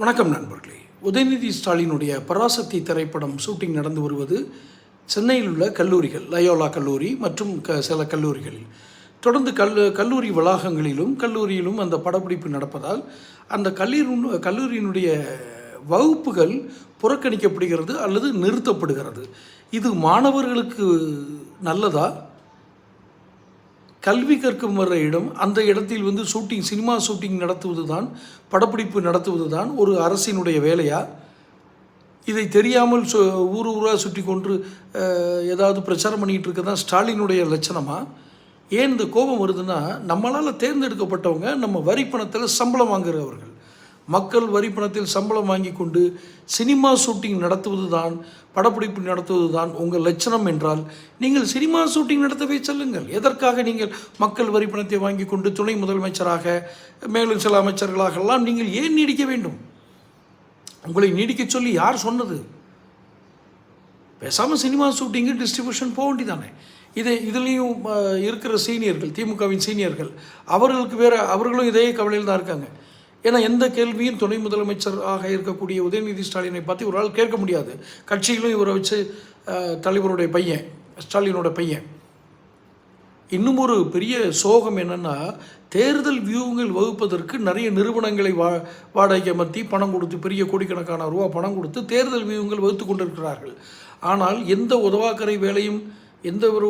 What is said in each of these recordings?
வணக்கம் நண்பர்களே. உதயநிதி ஸ்டாலினுடைய பராசக்தி திரைப்படம் ஷூட்டிங் நடந்து வருவது சென்னையில் உள்ள கல்லூரிகள் லயோலா கல்லூரி மற்றும் க சில கல்லூரிகளில். தொடர்ந்து கல் கல்லூரி வளாகங்களிலும் கல்லூரியிலும் அந்த படப்பிடிப்பு நடப்பதால் அந்த கல்லூரி கல்லூரியினுடைய வகுப்புகள் புறக்கணிக்கப்படுகிறது அல்லது நிறுத்தப்படுகிறது. இது மாணவர்களுக்கு நல்லதா? கல்வி கற்கும் வர இடம் அந்த இடத்தில் வந்து ஷூட்டிங் சினிமா ஷூட்டிங் நடத்துவது தான் படப்பிடிப்பு நடத்துவது தான் ஒரு அரசினுடைய வேலையா? இதை தெரியாமல் சு ஊர் ஊராக சுற்றி கொண்டு ஏதாவது பிரச்சாரம் பண்ணிகிட்டு இருக்க தான் ஸ்டாலினுடைய லட்சணமா? ஏன் இந்த கோபம் வருதுன்னா நம்மளால் தேர்ந்தெடுக்கப்பட்டவங்க நம்ம வரி பணத்தில் சம்பளம் வாங்குறவர்கள். மக்கள் வரி பணத்தில் சம்பளம் வாங்கி கொண்டு சினிமா ஷூட்டிங் நடத்துவது தான் படப்பிடிப்பு நடத்துவது தான் உங்கள் லட்சணம் என்றால் நீங்கள் சினிமா ஷூட்டிங் நடத்தவே செல்லுங்கள். எதற்காக நீங்கள் மக்கள் வரி பணத்தை வாங்கி கொண்டு துணை முதலமைச்சராக மேலும் சில அமைச்சர்களாக எல்லாம் நீங்கள் ஏன் நீடிக்க வேண்டும்? உங்களை நீடிக்க சொல்லி யார் சொன்னது? பேசாமல் சினிமா ஷூட்டிங்கு டிஸ்ட்ரிபியூஷன் போக வேண்டிதானே இதே இதுலேயும் இருக்கிற சீனியர்கள் திமுகவின் சீனியர்கள் அவர்களுக்கு வேறு அவர்களும் இதே கவலையில் தான் இருக்காங்க. ஏன்னா எந்த கேள்வியும் துணை முதலமைச்சராக இருக்கக்கூடிய உதயநிதி ஸ்டாலினை பற்றி ஒரு ஆள் கேட்க முடியாது. கட்சியிலும் இவரை வச்சு தலைவருடைய பையன் ஸ்டாலினோட பையன். இன்னும் ஒரு பெரிய சோகம் என்னென்னா தேர்தல் வியூகங்கள் வகுப்பதற்கு நிறைய நிறுவனங்களை வா வாடகை மத்தி பணம் கொடுத்து பெரிய கோடிக்கணக்கான ரூபா பணம் கொடுத்து தேர்தல் வியூகங்கள் வகுத்து கொண்டிருக்கிறார்கள். ஆனால் எந்த உதவாக்கரை வேலையும் எந்த ஒரு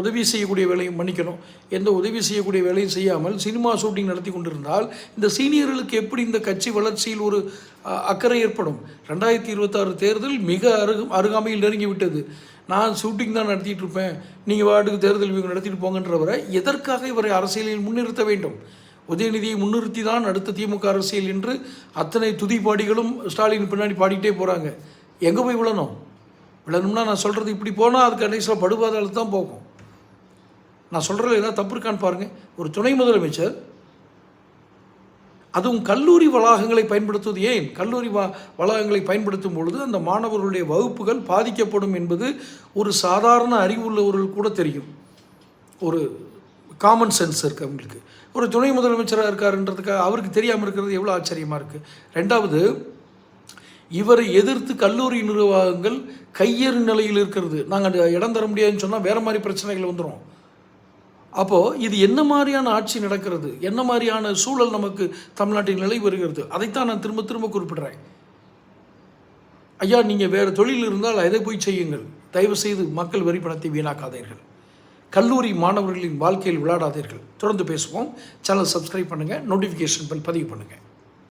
உதவி செய்யக்கூடிய வேலையும் மன்னிக்கணும். எந்த உதவி செய்யக்கூடிய வேலையும் செய்யாமல் சினிமா ஷூட்டிங் நடத்தி கொண்டிருந்தால் இந்த சீனியர்களுக்கு எப்படி இந்த கட்சி வளர்ச்சியில் ஒரு அக்கறை ஏற்படும்? ரெண்டாயிரத்தி இருபத்தாறு தேர்தல் மிக அருக அருகாமையில் நெருங்கி விட்டது நான் ஷூட்டிங் தான் நடத்திட்டு இருப்பேன். நீங்கள் வார்டுக்கு தேர்தல் இவங்க நடத்திட்டு போங்கன்றவரை எதற்காக இவரை அரசியலில் முன்னிறுத்த வேண்டும்? உதயநிதியை முன்னிறுத்தி தான் அடுத்த திமுக அரசியல் என்று அத்தனை துதிப்பாடிகளும் ஸ்டாலின் பின்னாடி பாடிக்கிட்டே போகிறாங்க எங்கே போய் விழணும்? விழணும்னா நான் சொல்கிறது இப்படி போனால் அது கடைசியில் படுபாதாளத்து தான் போகும். நான் சொல்கிறதுல ஏதாவது தப்பு இருக்கான்னு பாருங்கள் ஒரு துணை முதலமைச்சர் அதுவும் கல்லூரி வளாகங்களை பயன்படுத்துவது ஏன்? கல்லூரி வா வளாகங்களை பயன்படுத்தும் பொழுது அந்த மாணவர்களுடைய வகுப்புகள் பாதிக்கப்படும் என்பது ஒரு சாதாரண அறிவு உள்ளவர்கள் கூட தெரியும். ஒரு காமன் சென்ஸ் இருக்குது அவங்களுக்கு. ஒரு துணை முதலமைச்சராக இருக்காருன்றதுக்காக அவருக்கு தெரியாமல் இருக்கிறது எவ்வளோ ஆச்சரியமாக இருக்குது ரெண்டாவது இவரை எதிர்த்து கல்லூரி நிர்வாகங்கள் கையேறு நிலையில் இருக்கிறது. நாங்கள் இடம் தர முடியாதுன்னு சொன்னால் வேறு மாதிரி பிரச்சனைகள் வந்துடும் அப்போது இது என்ன மாதிரியான ஆட்சி நடக்கிறது? என்ன மாதிரியான சூழல் நமக்கு தமிழ்நாட்டின் நிலை வருகிறது? அதைத்தான் நான் திரும்ப திரும்ப குறிப்பிடுறேன். ஐயா நீங்கள் வேறு தொழில் இருந்தால் அதை போய் செய்யுங்கள். தயவு செய்து மக்கள் வரி பணத்தை வீணாக்காதீர்கள். கல்லூரி மாணவர்களின் வாழ்க்கையில் விளையாடாதீர்கள். தொடர்ந்து பேசுவோம். சேனல் சப்ஸ்கிரைப் பண்ணுங்கள் நோட்டிஃபிகேஷன் பெல் பதிவு பண்ணுங்கள்